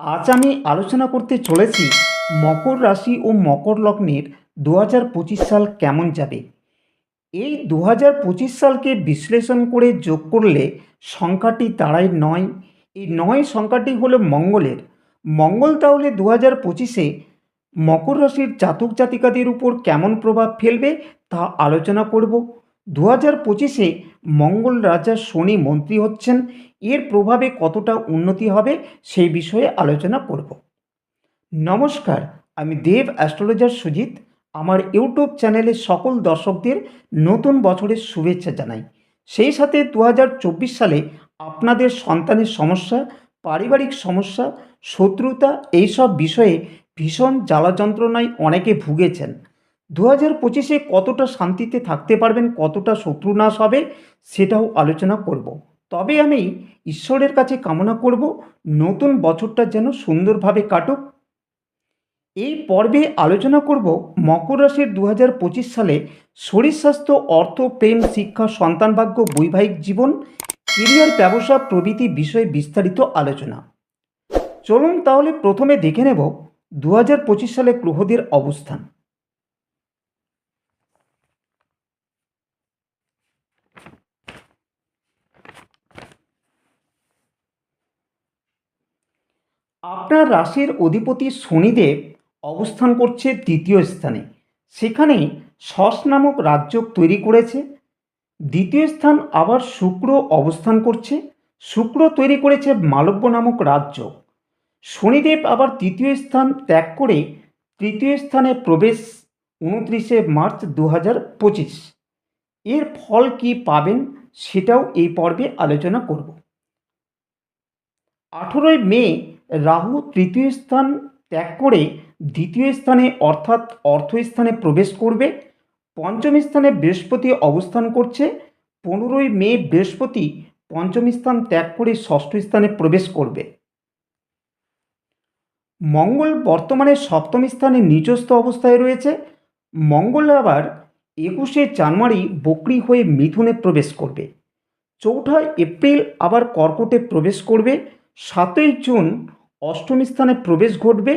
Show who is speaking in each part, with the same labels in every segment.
Speaker 1: আজ আমি আলোচনা করতে চলেছি মকর রাশি ও মকর লগ্নের দু হাজার পঁচিশ সাল কেমন যাবে? এই দু হাজার পঁচিশ সালকে বিশ্লেষণ করে যোগ করলে সংখ্যাটি দাঁড়ায় নয়। এই নয় সংখ্যাটি হলো মঙ্গলের। মঙ্গল তাহলে দু হাজার পঁচিশে মকর রাশির জাতক জাতিকাদের উপর কেমন প্রভাব ফেলবে তা আলোচনা করব। দু হাজার পঁচিশে মঙ্গল রাজা শনি মন্ত্রী হচ্ছেন, এর প্রভাবে কতটা উন্নতি হবে সেই বিষয়ে আলোচনা করব। নমস্কার, আমি দেব অ্যাস্ট্রোলজার সুজিত। আমার ইউটিউব চ্যানেলে সকল দর্শকদের নতুন বছরের শুভেচ্ছা জানাই। সেই সাথে দু হাজার চব্বিশ সালে আপনাদের সন্তানের সমস্যা, পারিবারিক সমস্যা, শত্রুতা, এইসব বিষয়ে ভীষণ জ্বালা যন্ত্রণায় অনেকে ভুগেছেন। দু হাজার পঁচিশে কতটা শান্তিতে থাকতে পারবেন, কতটা শত্রু নাশ হবে, সেটাও আলোচনা করব। তবে আমি ঈশ্বরের কাছে কামনা করব, নতুন বছরটা যেন সুন্দরভাবে কাটুক। এই পর্বে আলোচনা করব মকর রাশির দু হাজার পঁচিশ সালে শরীর স্বাস্থ্য, অর্থ, প্রেম, শিক্ষা, সন্তান ভাগ্য, বৈবাহিক জীবন, কেরিয়ার, ব্যবসা, প্রভৃতি বিষয়ে বিস্তারিত আলোচনা। চলুন তাহলে প্রথমে দেখে নেব দু হাজার পঁচিশ সালে গ্রহদের অবস্থান। আপনার রাশির অধিপতি শনিদেব অবস্থান করছে দ্বিতীয় স্থানে। সেখানে শস নামক রাজ্য তৈরি করেছে। দ্বিতীয় স্থান আবার শুক্র অবস্থান করছে। শুক্র তৈরি করেছে মালব্য নামক রাজ্য। শনিদেব আবার তৃতীয় স্থান ত্যাগ করে তৃতীয় স্থানে প্রবেশ উনত্রিশে মার্চ দু হাজার পঁচিশ। এর ফল কি পাবেন সেটাও এই পর্বে আলোচনা করব। আঠেরোই মে রাহু তৃতীয় স্থান ত্যাগ করে দ্বিতীয় স্থানে অর্থাৎ অর্থস্থানে প্রবেশ করবে। পঞ্চম স্থানে বৃহস্পতি অবস্থান করছে। পনেরোই মে বৃহস্পতি পঞ্চম স্থান ত্যাগ করে ষষ্ঠ স্থানে প্রবেশ করবে। মঙ্গল বর্তমানে সপ্তম স্থানে নিজস্ব অবস্থায় রয়েছে। মঙ্গল আবার একুশে জানুয়ারি বকরি হয়ে মিথুনে প্রবেশ করবে। চৌঠা এপ্রিল আবার কর্কটে প্রবেশ করবে। সাতই জুন অষ্টম স্থানে প্রবেশ ঘটবে,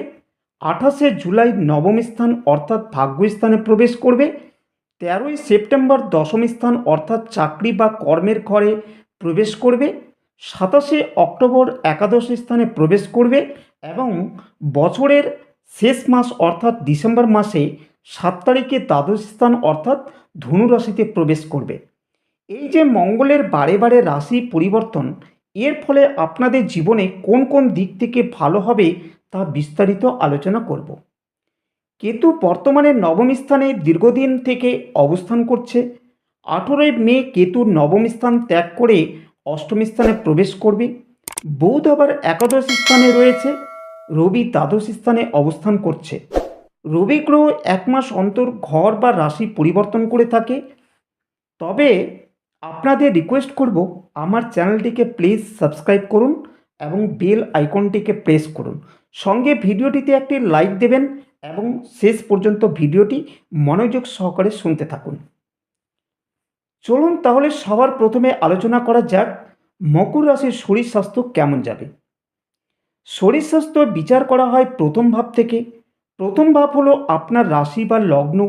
Speaker 1: আঠাশে জুলাই নবম স্থান অর্থাৎ ভাগ্যস্থানে প্রবেশ করবে, তেরোই সেপ্টেম্বর দশম স্থান অর্থাৎ চাকরি বা কর্মের ঘরে প্রবেশ করবে, সাতাশে অক্টোবর একাদশ স্থানে প্রবেশ করবে এবং বছরের শেষ মাস অর্থাৎ ডিসেম্বর মাসে সাত তারিখে দ্বাদশ স্থান অর্থাৎ ধনু রাশিতে প্রবেশ করবে। এই যে মঙ্গলের বারে বারে রাশি পরিবর্তন এর ফলে আপনাদের জীবনে কোন কোন দিক থেকে ভালো হবে তা বিস্তারিত আলোচনা করব। কেতু বর্তমানে নবম স্থানে দীর্ঘদিন থেকে অবস্থান করছে। আঠেরোই মে কেতু নবম স্থান ত্যাগ করে অষ্টম স্থানে প্রবেশ করবে। বৌদ্ধ আবার একাদশ স্থানে রয়েছে। রবি দ্বাদশ স্থানে অবস্থান করছে। রবি গ্রহ এক মাস অন্তর ঘর বা রাশি পরিবর্তন করে থাকে। তবে আপনাদের রিকোয়েস্ট করব আমার চ্যানেলটিকে প্লিজ সাবস্ক্রাইব করুন এবং বেল আইকনটিকে প্রেস করুন। সঙ্গে ভিডিওটিতে একটি লাইক দেবেন এবং শেষ পর্যন্ত ভিডিওটি মনোযোগ সহকারে শুনতে থাকুন। চলুন তাহলে সবার প্রথমে আলোচনা করা যাক, মকর রাশির শরীর স্বাস্থ্য কেমন যাবে? শরীর স্বাস্থ্য বিচার করা হয় প্রথম ভাব থেকে। প্রথম ভাব হলো আপনার রাশি বা লগ্ন।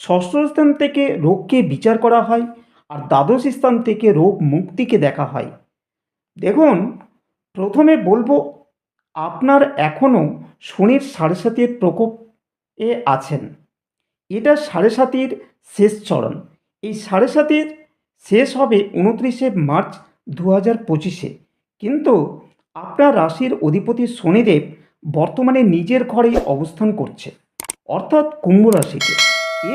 Speaker 1: ষষ্ঠ স্থান থেকে রোগকে বিচার করা হয়। আর দ্বাদশ স্থান থেকে রোগ মুক্তিকে দেখা হয়। দেখুন, প্রথমে বলব, আপনার এখনও শনির সাড়ে সাতির প্রকোপ এ আছেন। এটা সাড়ে সাতির শেষ চরণ। এই সাড়ে সাতির শেষ হবে উনত্রিশে মার্চ দু হাজার পঁচিশে। কিন্তু আপনার রাশির অধিপতি শনিদেব বর্তমানে নিজের ঘরেই অবস্থান করছে, অর্থাৎ কুম্ভ রাশিতে।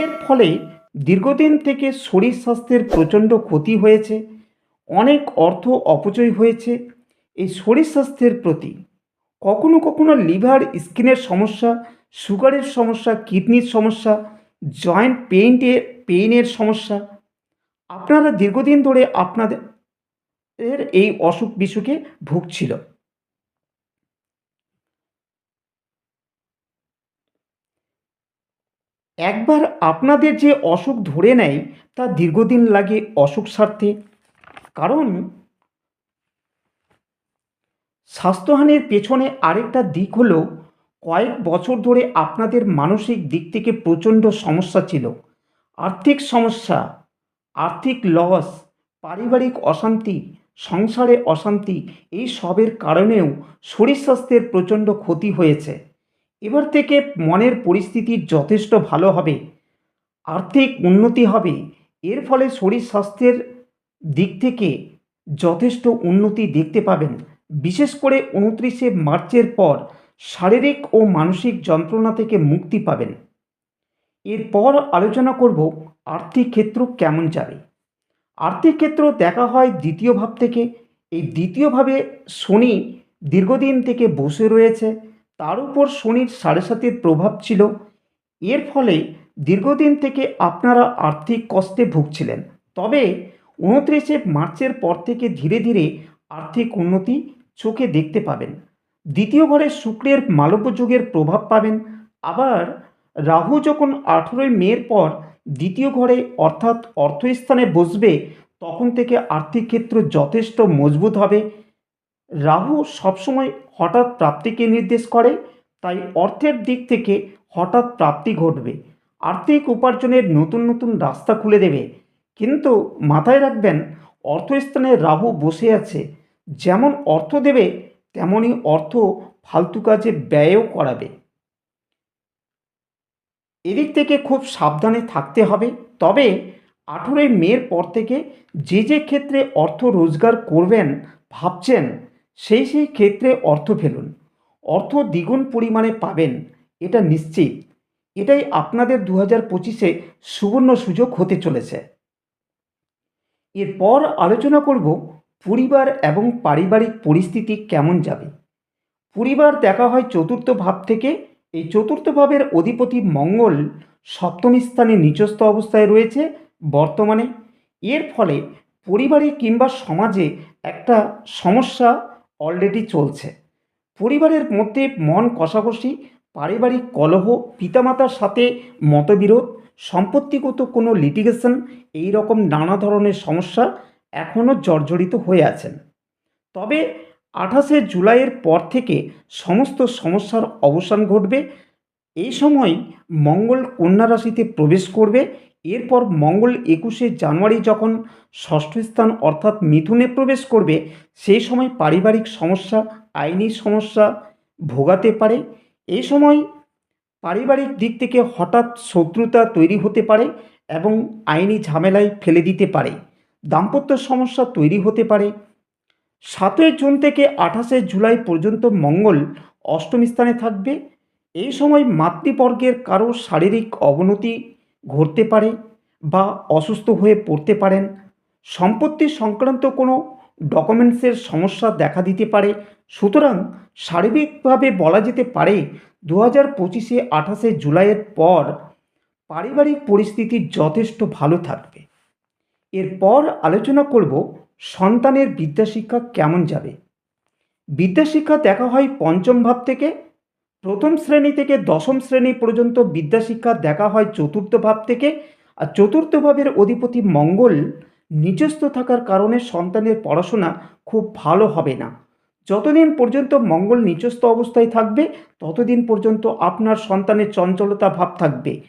Speaker 1: এর ফলে দীর্ঘদিন থেকে শরীর স্বাস্থ্যের প্রচণ্ড ক্ষতি হয়েছে, অনেক অর্থ অপচয় হয়েছে। এই শরীর স্বাস্থ্যের প্রতি কখনো কখনো লিভার, স্কিনের সমস্যা, সুগারের সমস্যা, কিডনির সমস্যা, জয়েন্ট পেইন্টের পেইনের সমস্যা। আপনারা দীর্ঘদিন ধরে আপনাদের এই অসুখ বিসুখে ভুগছিল। একবার আপনাদের যে অসুখ ধরে নেয়, তা দীর্ঘদিন লাগে অসুখ সারতে। কারণ স্বাস্থ্যহানির পেছনে আরেকটা দিক হলো, কয়েক বছর ধরে আপনাদের মানসিক দিক থেকে প্রচণ্ড সমস্যা ছিল। আর্থিক সমস্যা, আর্থিক লস পারিবারিক অশান্তি, সংসারে অশান্তি, এই সবের কারণেও শরীর স্বাস্থ্যের প্রচণ্ড ক্ষতি হয়েছে। এবার থেকে মনের পরিস্থিতি যথেষ্ট ভালো হবে, আর্থিক উন্নতি হবে। এর ফলে শরীর স্বাস্থ্যের দিক থেকে যথেষ্ট উন্নতি দেখতে পাবেন। বিশেষ করে উনত্রিশে মার্চের পর শারীরিক ও মানসিক যন্ত্রণা থেকে মুক্তি পাবেন। এরপর আলোচনা করব আর্থিক ক্ষেত্র কেমন যাবে। আর্থিক ক্ষেত্র দেখা হয় দ্বিতীয় ভাব থেকে। এই দ্বিতীয়ভাবে শনি দীর্ঘদিন থেকে বসে রয়েছে। তার উপর শনির সাড়ে সাতের প্রভাব ছিল। এর ফলে দীর্ঘদিন থেকে আপনারা আর্থিক কষ্টে ভুগছিলেন। তবে উনত্রিশে মার্চের পর থেকে ধীরে ধীরে আর্থিক উন্নতি চোখে দেখতে পাবেন। দ্বিতীয় ঘরে শুক্রের মালব্য যুগের প্রভাব পাবেন। আবার রাহু যখন আঠেরোই মের পর দ্বিতীয় ঘরে অর্থাৎ অর্থস্থানে বসবে, তখন থেকে আর্থিক ক্ষেত্র যথেষ্ট মজবুত হবে। রাহু সবসময় হঠাৎ প্রাপ্তিকে নির্দেশ করে, তাই অর্থের দিক থেকে হঠাৎ প্রাপ্তি ঘটবে। আর্থিক উপার্জনের নতুন নতুন রাস্তা খুলে দেবে। কিন্তু মাথায় রাখবেন, অর্থস্থানে রাহু বসে আছে। যেমন অর্থ দেবে, তেমনই অর্থ ফালতু কাজে ব্যয়ও করাবে। এদিক থেকে খুব সাবধানে থাকতে হবে। তবে আঠেরোই মের পর থেকে যে যে ক্ষেত্রে অর্থ রোজগার করবেন, ভাবছেন সেই সেই ক্ষেত্রে অর্থ ফেলুন। অর্থ দ্বিগুণ পরিমাণে পাবেন, এটা নিশ্চিত। এটাই আপনাদের দু হাজার পঁচিশে সুবর্ণ সুযোগ হতে চলেছে। এরপর আলোচনা করব পরিবার এবং পারিবারিক পরিস্থিতি কেমন যাবে। পরিবার দেখা হয় চতুর্থ ভাব থেকে, এই চতুর্থ ভাবের অধিপতি মঙ্গল সপ্তম স্থানে নিচস্থ অবস্থায় রয়েছে বর্তমানে। এর ফলে পরিবারে কিংবা সমাজে একটা সমস্যা অলরেডি চলছে। পরিবারের মধ্যে মন কষাকষি, পারিবারিক কলহ, পিতামাতার সাথে মতবিরোধ, সম্পত্তিগত কোনো লিটিগেশন এই রকম নানা ধরনের সমস্যা এখনও জর্জরিত হয়ে আছেন। তবে আঠাশে জুলাইয়ের পর থেকে সমস্ত সমস্যার অবসান ঘটবে। এই সময় মঙ্গল কন্যা রাশিতে প্রবেশ করবে এরপর মঙ্গল একুশে জানুয়ারি যখন ষষ্ঠ স্থান অর্থাৎ মিথুনে প্রবেশ করবে, সেই সময় পারিবারিক সমস্যা, আইনি সমস্যা ভোগাতে পারে। এই সময় পারিবারিক দিক থেকে হঠাৎ শত্রুতা তৈরি হতে পারে এবং আইনি ঝামেলায় ফেলে দিতে পারে। দাম্পত্য সমস্যা তৈরি হতে পারে। সাতই জুন থেকে আঠাশে জুলাই পর্যন্ত মঙ্গল অষ্টম স্থানে থাকবে। এই সময় মাতৃবর্গের কারও শারীরিক অবনতি ঘটতে পারে বা অসুস্থ হয়ে পড়তে পারেন, সম্পত্তি সংক্রান্ত কোনো ডকুমেন্টসের সমস্যা দেখা দিতে পারে, সুতরাং শারীরিকভাবে বলা যেতে পারে দু হাজার পঁচিশে আঠাশে জুলাইয়ের পর পারিবারিক পরিস্থিতি যথেষ্ট ভালো থাকবে। এরপর আলোচনা করব সন্তানের বিদ্যাশিক্ষা কেমন যাবে। বিদ্যাশিক্ষা দেখা হয় পঞ্চম ভাব থেকে প্রথম শ্রেণি থেকে দশম শ্রেণি পর্যন্ত বিদ্যাশিক্ষা দেখা হয় চতুর্থ ভাব থেকে। আর চতুর্থ ভাবের অধিপতি মঙ্গল নিজস্ব থাকার কারণে সন্তানের পড়াশোনা খুব ভালো হবে না। যতদিন পর্যন্ত মঙ্গল নিচস্থ অবস্থায় থাকবে, ততদিন পর্যন্ত আপনার সন্তানের চঞ্চলতা ভাব থাকবে।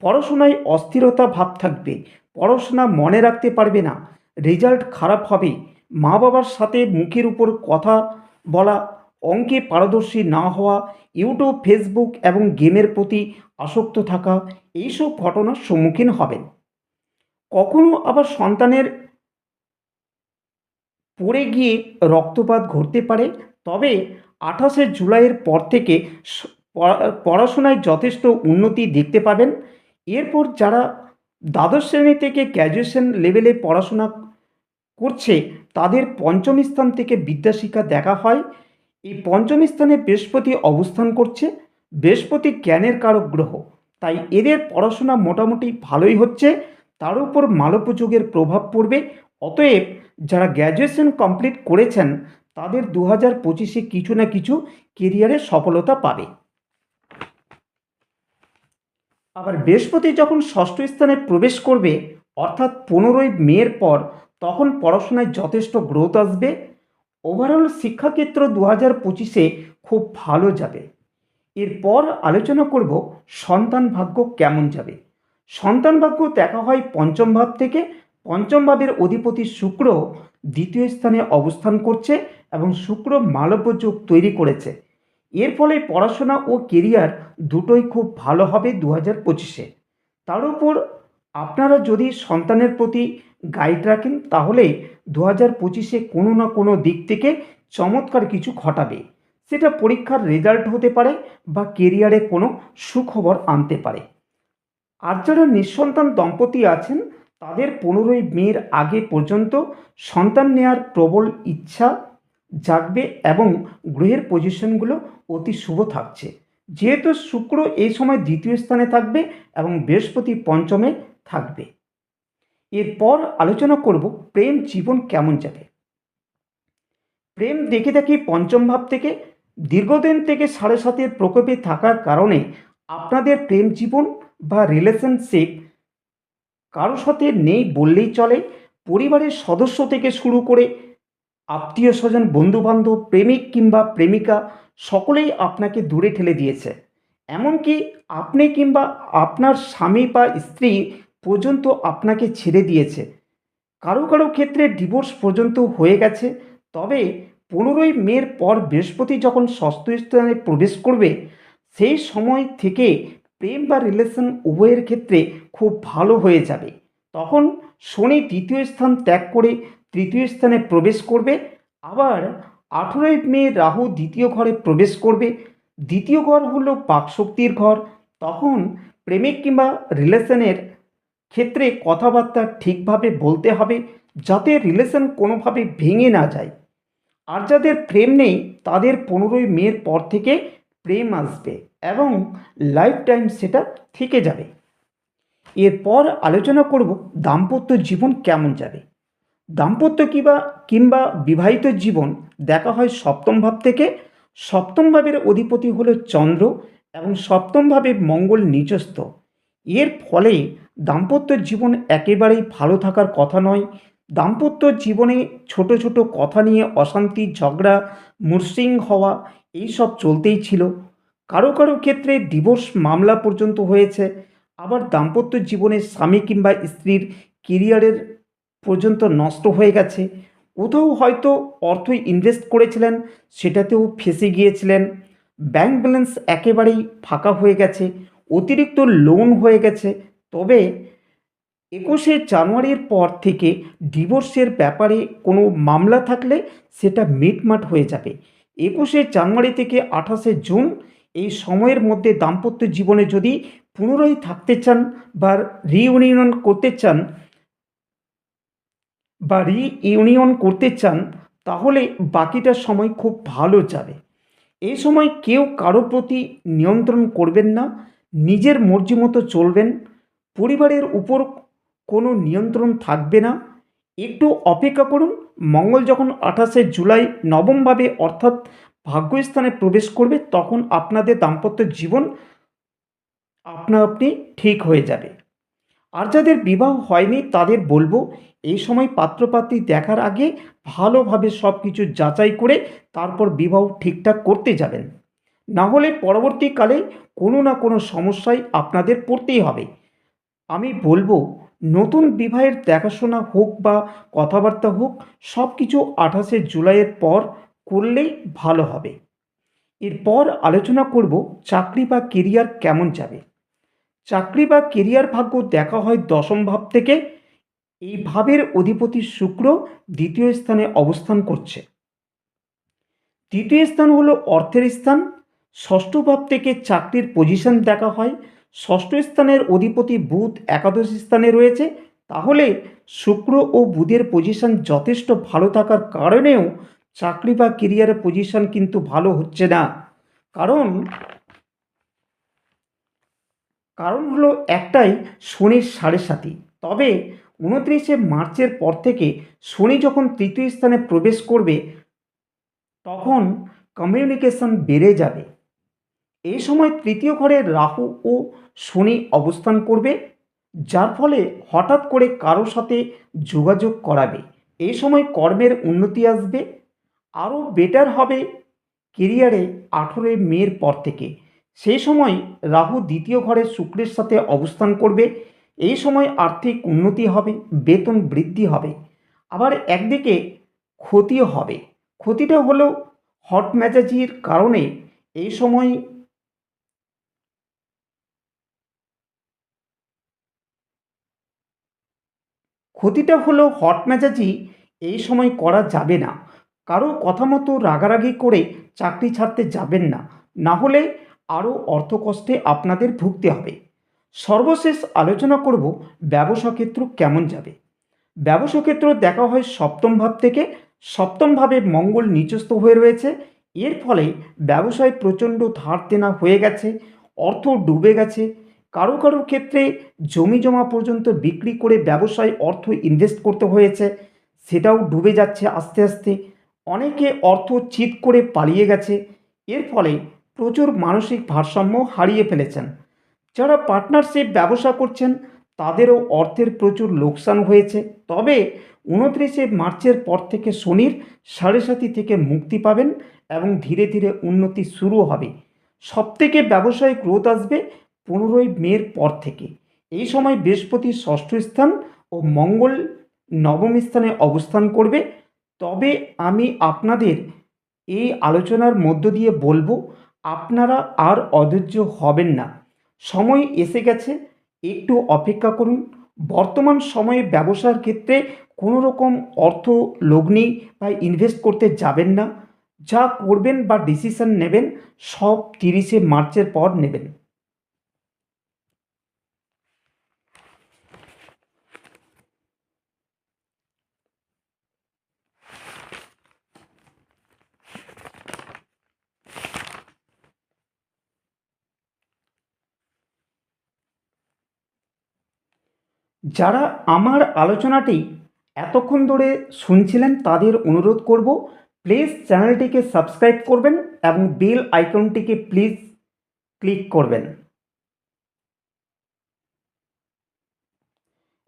Speaker 1: পড়াশোনায় অস্থিরতা ভাব থাকবে। পড়াশোনা মনে রাখতে পারবে না। রেজাল্ট খারাপ হবে। মা বাবার সাথে মুখের উপর কথা বলা অঙ্কে পারদর্শী না হওয়া, ইউটিউব, ফেসবুক এবং গেমের প্রতি আসক্ত থাকা এইসব ঘটনার সম্মুখীন হবেন। কখনো আবার সন্তানের পড়ে গিয়ে রক্তপাত ঘটতে পারে, তবে আঠাশে জুলাইয়ের পর থেকে পড়াশোনায় যথেষ্ট উন্নতি দেখতে পাবেন। এরপর যারা দ্বাদশ শ্রেণি থেকে গ্র্যাজুয়েশন লেভেলে পড়াশোনা করছে, তাদের পঞ্চম স্থান থেকে বিদ্যাশিক্ষা দেখা হয়। এই পঞ্চম স্থানে বৃহস্পতি অবস্থান করছে। বৃহস্পতি জ্ঞানের কারক গ্রহ। তাই এদের পড়াশোনা মোটামুটি ভালোই হচ্ছে। তার উপর মালব্য যুগের প্রভাব পড়বে। অতএব যারা গ্র্যাজুয়েশন কমপ্লিট করেছেন, তাদের দু হাজার পঁচিশে কিছু না কিছু কেরিয়ারে সফলতা পাবে। আবার বৃহস্পতি যখন ষষ্ঠ স্থানে প্রবেশ করবে, অর্থাৎ পনেরোই মের পর, তখন পড়াশোনায় যথেষ্ট গ্রোথ আসবে। ওভারঅল শিক্ষাক্ষেত্র দু হাজার পঁচিশে খুব ভালো যাবে। এরপর আলোচনা করব সন্তান ভাগ্য কেমন যাবে। সন্তান ভাগ্য দেখা হয় পঞ্চম ভাব থেকে। পঞ্চম ভাবের অধিপতি শুক্র দ্বিতীয় স্থানে অবস্থান করছে এবং শুক্র মালব্য যোগ তৈরি করেছে। এর ফলে পড়াশোনা ও কেরিয়ার দুটোই খুব ভালো হবে দু হাজার পঁচিশে। তার উপর আপনারা যদি সন্তানের প্রতি গাইড রাখেন তাহলে দু হাজার পঁচিশে কোনো না কোনো দিক থেকে চমৎকার কিছু ঘটাবে। সেটা পরীক্ষার রেজাল্ট হতে পারে বা কেরিয়ারে কোনো সুখবর আনতে পারে। আর যারা নিঃসন্তান দম্পতি আছেন, তাদের পনেরোই মের আগে পর্যন্ত সন্তান নেওয়ার প্রবল ইচ্ছা জাগবে এবং গ্রহের পজিশনগুলো অতি শুভ থাকছে। যেহেতু শুক্র এই সময় দ্বিতীয় স্থানে থাকবে এবং বৃহস্পতি পঞ্চমে থাকবে। এরপর আলোচনা করব প্রেম জীবন কেমন যাবে। প্রেম দেখে দেখি পঞ্চম ভাব থেকে, দীর্ঘদিন থেকে সাড়ে সাতের প্রকোপে থাকার কারণে আপনাদের প্রেম জীবন বা রিলেশনশিপ কারও সাথে নেই বললেই চলে, পরিবারের সদস্য থেকে শুরু করে আত্মীয় স্বজন, বন্ধুবান্ধব, প্রেমিক কিংবা প্রেমিকা সকলেই আপনাকে দূরে ঠেলে দিয়েছে। এমনকি আপনি কিংবা আপনার স্বামী বা স্ত্রী পর্যন্ত আপনাকে ছেড়ে দিয়েছে। কারও কারও ক্ষেত্রে ডিভোর্স পর্যন্ত হয়ে গেছে, তবে পনেরোই মের পর বৃহস্পতি যখন ষষ্ঠ স্থানে প্রবেশ করবে, সেই সময় থেকে প্রেম বা রিলেশন উভয়ের ক্ষেত্রে খুব ভালো হয়ে যাবে। তখন শনি দ্বিতীয় স্থান ত্যাগ করে তৃতীয় স্থানে প্রবেশ করবে, আবার আঠেরোই মে রাহু দ্বিতীয় ঘরে প্রবেশ করবে। দ্বিতীয় ঘর হলো পাকশক্তির ঘর। তখন প্রেমিক কিংবা রিলেশনের ক্ষেত্রে কথাবার্তা ঠিকভাবে বলতে হবে যাতে রিলেশন কোনোভাবে ভেঙে না যায়। আর যাদের প্রেম নেই, তাদের পনেরোই মের পর থেকে প্রেম আসবে এবং লাইফ টাইম সেটা থেকে যাবে। এরপর আলোচনা করব দাম্পত্য জীবন কেমন যাবে। দাম্পত্য কিংবা কিংবা বিবাহিত জীবন দেখা হয় সপ্তম ভাব থেকে। সপ্তম ভাবের অধিপতি হলো চন্দ্র এবং সপ্তম ভাবে মঙ্গল নিচস্থ এর ফলে দাম্পত্য জীবন একেবারেই ভালো থাকার কথা নয়। দাম্পত্য জীবনে ছোট ছোট কথা নিয়ে অশান্তি, ঝগড়া মুরসিং হওয়া, এইসব চলতেই ছিল। কারও কারও ক্ষেত্রে ডিভোর্স মামলা পর্যন্ত হয়েছে। আবার দাম্পত্য জীবনে স্বামী কিংবা স্ত্রীর কেরিয়ারের পর্যন্ত নষ্ট হয়ে গেছে। কোথাও হয়তো অর্থ ইনভেস্ট করেছিলেন, সেটাতেও ফেসে গিয়েছিলেন। ব্যাংক ব্যালেন্স একেবারেই ফাঁকা হয়ে গেছে। অতিরিক্ত লোন হয়ে গেছে। তবে একুশে জানুয়ারির পর থেকে ডিভোর্সের ব্যাপারে কোনো মামলা থাকলে সেটা মিটমাট হয়ে যাবে। একুশে জানুয়ারি থেকে আঠাশে জুন এই সময়ের মধ্যে দাম্পত্য জীবনে যদি পুনরায় থাকতে চান বা রিইউনিয়ন করতে চান, বা রিইউনিয়ন করতে চান, তাহলে বাকিটা সময় খুব ভালো যাবে। এই সময় কেউ কারও প্রতি নিয়ন্ত্রণ করবেন না, নিজের মর্জি মতো চলবেন পরিবারের উপর কোনো নিয়ন্ত্রণ থাকবে না। একটু অপেক্ষা করুন, মঙ্গল যখন আঠাশে জুলাই নবমভাবে অর্থাৎ ভাগ্যস্থানে প্রবেশ করবে, তখন আপনাদের দাম্পত্য জীবন আপনা আপনি ঠিক হয়ে যাবে। আর যাদের বিবাহ হয়নি, তাদের বলব, এই সময় পাত্রপাত্রী দেখার আগে ভালোভাবে সব কিছু যাচাই করে তারপর বিবাহ ঠিকঠাক করতে যাবেন। না হলে পরবর্তীকালে কোনো না কোনো সমস্যায় আপনাদের পড়তেই হবে। আমি বলব, নতুন বিবাহের দেখাশোনা হোক বা কথাবার্তা হোক সব কিছু আঠাশে জুলাইয়ের পর করলেই ভালো হবে। এরপর আলোচনা করব চাকরি বা কেরিয়ার কেমন যাবে। চাকরি বা কেরিয়ার ভাগ্য দেখা হয় দশম ভাব থেকে। এই ভাবের অধিপতি শুক্র দ্বিতীয় স্থানে অবস্থান করছে। তৃতীয় স্থান হলো অর্থের স্থান। ষষ্ঠ ভাব থেকে চাকরির পজিশন দেখা হয়। ষষ্ঠ স্থানের অধিপতি বুধ একাদশ স্থানে রয়েছে। তাহলে শুক্র ও বুধের পজিশন যথেষ্ট ভালো থাকার কারণেও চাকরি বা কেরিয়ারের পজিশন কিন্তু ভালো হচ্ছে না। কারণ কারণ হলো একটাই, শনির সাড়ে সাথী তবে উনত্রিশে মার্চের পর থেকে শনি যখন তৃতীয় স্থানে প্রবেশ করবে, তখন কমিউনিকেশন বেড়ে যাবে। এই সময় তৃতীয় ঘরে রাহু ও শনি অবস্থান করবে, যার ফলে হঠাৎ করে কারও সাথে যোগাযোগ করাবে। এই সময় কর্মের উন্নতি আসবে। আরও বেটার হবে কেরিয়ারে আঠেরোই মের পর থেকে। সেই সময় রাহু দ্বিতীয় ঘরে শুক্রের সাথে অবস্থান করবে। এই সময় আর্থিক উন্নতি হবে, বেতন বৃদ্ধি হবে। আবার একদিকে ক্ষতিও হবে। ক্ষতিটা হলো হট মেজাজির কারণে এই সময় ক্ষতিটা হলো হট মেজাজি এই সময় করা যাবে না। কারও কথা মতো রাগারাগি করে চাকরি ছাড়তে যাবেন না। না হলে আরও অর্থকষ্টে আপনাদের ভুগতে হবে। সর্বশেষ আলোচনা করব ব্যবসা ক্ষেত্র কেমন যাবে। ব্যবসা ক্ষেত্র দেখা হয় সপ্তম ভাব থেকে। সপ্তম ভাবে মঙ্গল নিচস্থ হয়ে রয়েছে। এর ফলে ব্যবসায় প্রচণ্ড ধার দেনা হয়ে গেছে। অর্থ ডুবে গেছে। কারও কারও ক্ষেত্রে জমি জমা পর্যন্ত বিক্রি করে ব্যবসায় অর্থ ইনভেস্ট করতে হয়েছে, সেটাও ডুবে যাচ্ছে আস্তে আস্তে। অনেকে অর্থ চিট করে পালিয়ে গেছে, এর ফলে প্রচুর মানসিক ভারসাম্য হারিয়ে ফেলেছেন। যারা পার্টনারশিপ ব্যবসা করছেন, তাদেরও অর্থের প্রচুর লোকসান হয়েছে। তবে উনত্রিশে মার্চের পর থেকে শনির সাড়ে সাতি থেকে মুক্তি পাবেন এবং ধীরে ধীরে উন্নতি শুরু হবে। সবথেকে ব্যবসায় গ্রোথ আসবে পনেরোই মের পর থেকে। এই সময় বৃহস্পতি ষষ্ঠ স্থান ও মঙ্গল নবম স্থানে অবস্থান করবে। তবে আমি আপনাদের এই আলোচনার মধ্য দিয়ে বলব, আপনারা আর অধৈর্য হবেন না। সময় এসে গেছে, একটু অপেক্ষা করুন। বর্তমান সময়ে ব্যবসার ক্ষেত্রে কোনো রকম অর্থ লগ্নি বা ইনভেস্ট করতে যাবেন না। যা করবেন বা ডিসিশন নেবেন, সব তিরিশে মার্চের পর নেবেন। যারা আমার আলোচনাটি এতক্ষণ ধরে শুনছিলেন তাদের অনুরোধ করব প্লিজ চ্যানেলটিকে সাবস্ক্রাইব করবেন এবং বেল আইকনটিকে প্লিজ ক্লিক করবেন।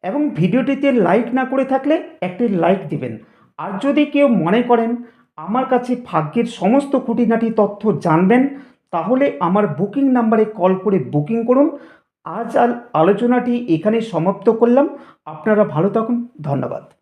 Speaker 1: এবং ভিডিওটিতে লাইক না করে থাকলে একটি লাইক দিবেন। আর যদি কেউ মনে করেন আমার কাছে ভাগ্যের সমস্ত খুঁটিনাটি তথ্য জানবেন, তাহলে আমার বুকিং নাম্বারে কল করে বুকিং করুন। আজ আর আলোচনাটি এখানে সমাপ্ত করলাম। আপনারা ভালো থাকুন। ধন্যবাদ।